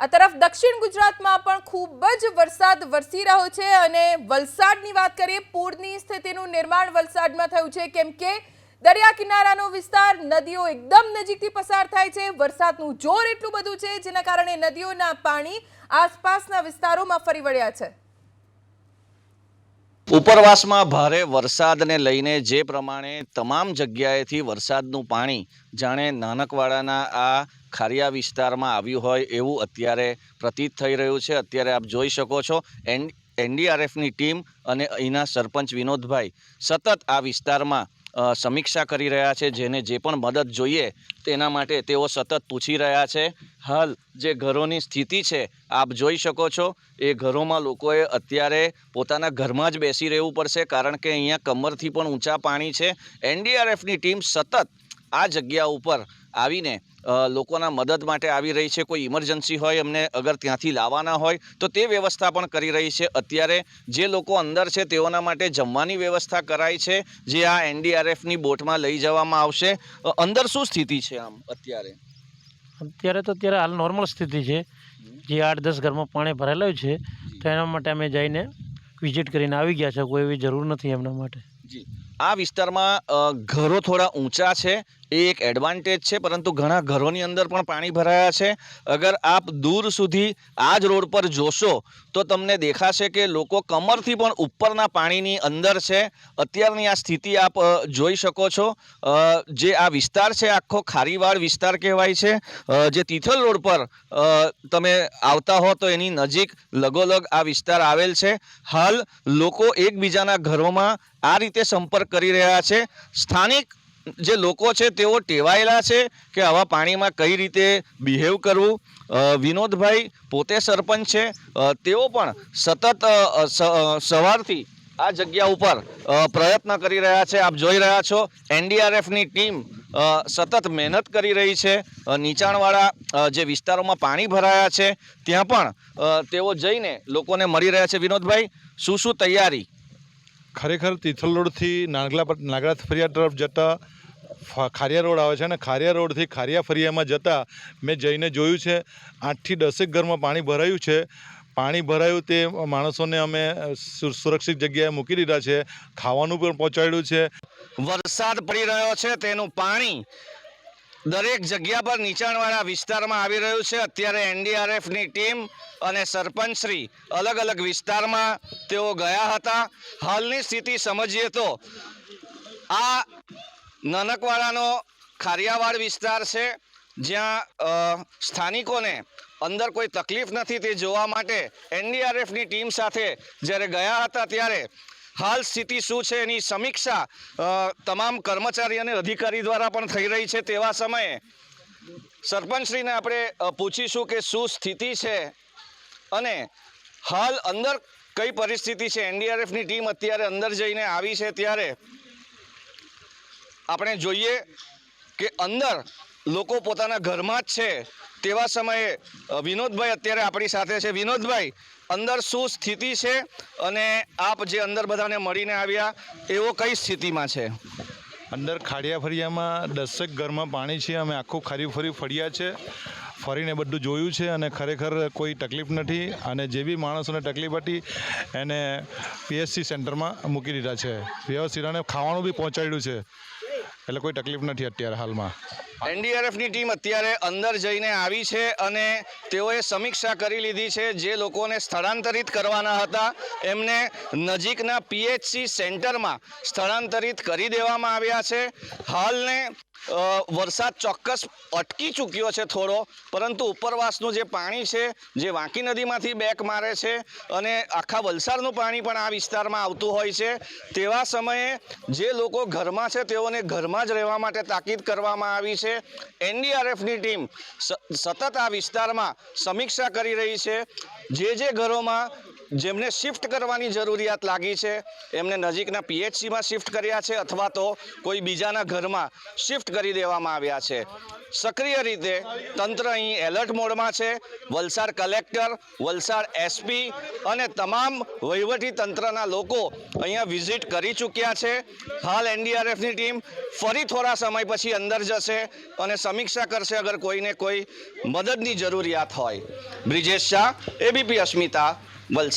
આ તરફ દક્ષિણ ગુજરાતમાં પણ ખૂબ જ વરસાદ વરસી રહ્યો છે અને વલસાડની વાત કરીએ, પૂરની સ્થિતિનું નિર્માણ વલસાડમાં થયું છે. કેમ કે દરિયા કિનારાનો વિસ્તાર, નદીઓ એકદમ નજીકથી પસાર થાય છે. વરસાદનું જોર એટલું બધું છે, જેના કારણે નદીઓના પાણી આસપાસના વિસ્તારોમાં ફરી વળ્યા છે. ઉપરવાસમાં ભારે વરસાદને લઈને જે પ્રમાણે તમામ જગ્યાએથી વરસાદનું પાણી જાણે નાનકવાડાના આ ખારિયા વિસ્તારમાં આવ્યું હોય એવું અત્યારે પ્રતીત થઈ રહ્યું છે. અત્યારે આપ જોઈ શકો છો એન, એનડીઆરએફની ટીમ અને અહીંના સરપંચ વિનોદભાઈ સતત આ વિસ્તારમાં સમીક્ષા કરી રહ્યા છે, જેને જે પણ મદદ જોઈએ તેના માટે તેઓ સતત પૂછી રહ્યા છે. હાલ જે ઘરોની સ્થિતિ છે, આપ જોઈ શકો છો, એ ઘરોમાં લોકોએ અત્યારે પોતાના ઘરમાં જ બેસી રહેવું પડશે, કારણ કે અહીંયા કમરથી પણ ઊંચા પાણી છે. એનડીઆરએફની ટીમ સતત આ જગ્યા ઉપર આવીને લોકોના મદદ માટે આવી રહી છે. કોઈ ઇમરજન્સી હોય એમને અગર ત્યાંથી લાવવાના હોય તો તે વ્યવસ્થા પણ કરી રહી છે. અત્યારે જે લોકો અંદર છે તેઓના માટે જમવાની વ્યવસ્થા કરાઈ છે જે આ એનડીઆરએફની બોટમાં લઈ જવામાં આવશે. અંદર શું સ્થિતિ છે આમ અત્યારે? અત્યારે તો અત્યારે હાલ નોર્મલ સ્થિતિ છે. જે આઠ દસ ઘરમાં પાણી ભરાયેલું છે તો એના માટે અમે જઈને વિઝિટ કરીને આવી ગયા છે. કોઈ એવી જરૂર નથી એમના માટે. જી. આ વિસ્તારમાં ઘરો થોડા ઊંચા છે. એ એક એડવાન્ટેજ છે, પરંતુ ઘણા ઘરોની અંદર પણ પાણી ભરાયા છે. અગર આપ દૂર સુધી આ જ રોડ પર જોશો, તો તમને દેખાશે કે લોકો કમરથી પણ ઉપરના પાણીની અંદર છે. અત્યારની આ સ્થિતિ આપ જોઈ શકો છો. જે આ વિસ્તાર છે, આખો ખારીવાડ વિસ્તાર કહેવાય છે. જે તિથલ રોડ પર તમે આવતા હો તો એની નજીક લગોલગ આ વિસ્તાર આવેલ છે. હાલ લોકો એકબીજાના ઘરોમાં આ રીતે સંપર્ક કરી રહ્યા છે. સ્થાનિક જે લોકો છે, તેઓ ટેવાયેલા છે કે આવા પાણીમાં કઈ રીતે બિહેવ કરવું? વિનોદભાઈ પોતે સરપંચ છે. તેઓ પણ સતત સવારથી આ જગ્યા ઉપર પ્રયત્ન કરી રહ્યા છે. આપ જોઈ રહ્યા છો, એનડીઆરએફની ટીમ સતત મહેનત કરી રહી છે. નીચાણવાળા જે વિસ્તારોમાં પાણી ભરાયા છે, ત્યાં પણ તેઓ જઈને લોકોને મળી રહ્યા છે. વિનોદભાઈ, શું શું તૈયારી ખરેખર તિથલ રોડથી નાગલા નાગલા ફરિયા તરફ જતા ખારિયા રોડ આવે છે અને ખારિયા રોડથી ખારિયા ફરિયામાં જતા મેં જઈને જોયું છે, આઠથી દસેક ઘરમાં પાણી ભરાયું છે. પાણી ભરાયું તે માણસોને અમે સુરક્ષિત જગ્યાએ મૂકી દીધા છે, ખાવાનું પણ પહોંચાડ્યું છે. વરસાદ પડી રહ્યો છે, તેનું પાણી દરેક જગ્યા પર નીચાણવાળા વિસ્તારમાં આવી રહ્યું છે. અત્યારે એનડીઆરએફની ટીમ અને સરપંચશ્રી અલગ અલગ વિસ્તારમાં તેઓ ગયા હતા. હાલની સ્થિતિ સમજીએ તો આ નાનકવાડાનો ખારિયાવાડ વિસ્તાર છે, જ્યાં સ્થાનિકોને અંદર કોઈ તકલીફ નથી તે જોવા માટે એનડીઆરએફની ટીમ સાથે જ્યારે ગયા હતા ત્યારે હાલ સ્થિતિ શું છે એની સમીક્ષા તમામ કર્મચારી અને અધિકારી દ્વારા પણ થઈ રહી છે તેવા સમયે. સરપંચશ્રીને આપણે પૂછીશું કે શું સ્થિતિ છે અને હાલ અંદર કઈ પરિસ્થિતિ છે? એનડીઆરએફની ટીમ અત્યારે અંદર જઈને આવી છે ત્યારે આપણે જોઈએ કે અંદર લોકો પોતાના ઘરમાં જ છે તેવા સમયે વિનોદભાઈ અત્યારે આપણી સાથે છે. વિનોદભાઈ અંદર શું સ્થિતિ છે અને આપ જે અંદર બધાને મળીને આવ્યા, એવો કઈ સ્થિતિમાં છે? અંદર ખાડિયા ફરિયામાં દસેક ઘરમાં પાણી છે, અમે આખું ખારી ફરી ફળ્યા છે, ફરીને બધું જોયું છે અને ખરેખર કોઈ તકલીફ નથી અને જે બી માણસોને તકલીફ હતી, એને પીએચસી સેન્ટરમાં મૂકી દીધા છે. વ્યવસ્થિત અને ખાવાનું બી પહોંચાડ્યું છે. એટલે કોઈ તકલીફ નથી અત્યારે હાલમાં. એનડીઆરએફની ટીમ અત્યારે અંદર જઈને આવી છે અને તેઓએ સમીક્ષા કરી લીધી છે જે લોકોને સ્થળાંતરિત કરવાના હતા. એમને નજીકના પીએચસી સેન્ટરમાં સ્થળાંતરિત કરી દેવામાં આવ્યા છે. હાલને વરસાદ ચોક્કસ અટકી ચૂક્યો છે થોડો, પરંતુ ઉપરવાસનું જે પાણી છે, જે વાંકી નદીમાંથી બેક મારે છે અને આખા વલસાડનું પાણી પણ આ વિસ્તારમાં આવતું હોય છે, તેવા સમયે જે લોકો ઘરમાં છે તેઓને ઘરમાં જ રહેવા માટે તાકીદ કરવામાં આવી છે. એનડીઆરએફની ટીમ સતત આ વિસ્તારમાં સમીક્ષા કરી રહી છે. જે જે ઘરોમાં જેમને શિફ્ટ કરવાની જરૂરિયાત લાગી છે, એમને નજીકના પીએચસીમાં શિફ્ટ કર્યા છે અથવા તો કોઈ બીજાના ઘરમાં શિફ્ટ કરી દેવામાં આવ્યા છે. સક્રિય રીતે તંત્ર અહીં એલર્ટ મોડમાં છે. વલસાડ કલેક્ટર, વલસાડ એસપી અને તમામ વહીવટી તંત્રના લોકો અહીંયા વિઝિટ કરી ચૂક્યા છે. હાલ એનડીઆરએફની ટીમ ફરી થોડા સમય પછી અંદર જશે અને સમીક્ષા કરશે અગર કોઈને કોઈ મદદની જરૂરિયાત હોય. બ્રિજેશ શાહ, એબીપી અસ્મિતા, વલસાડ.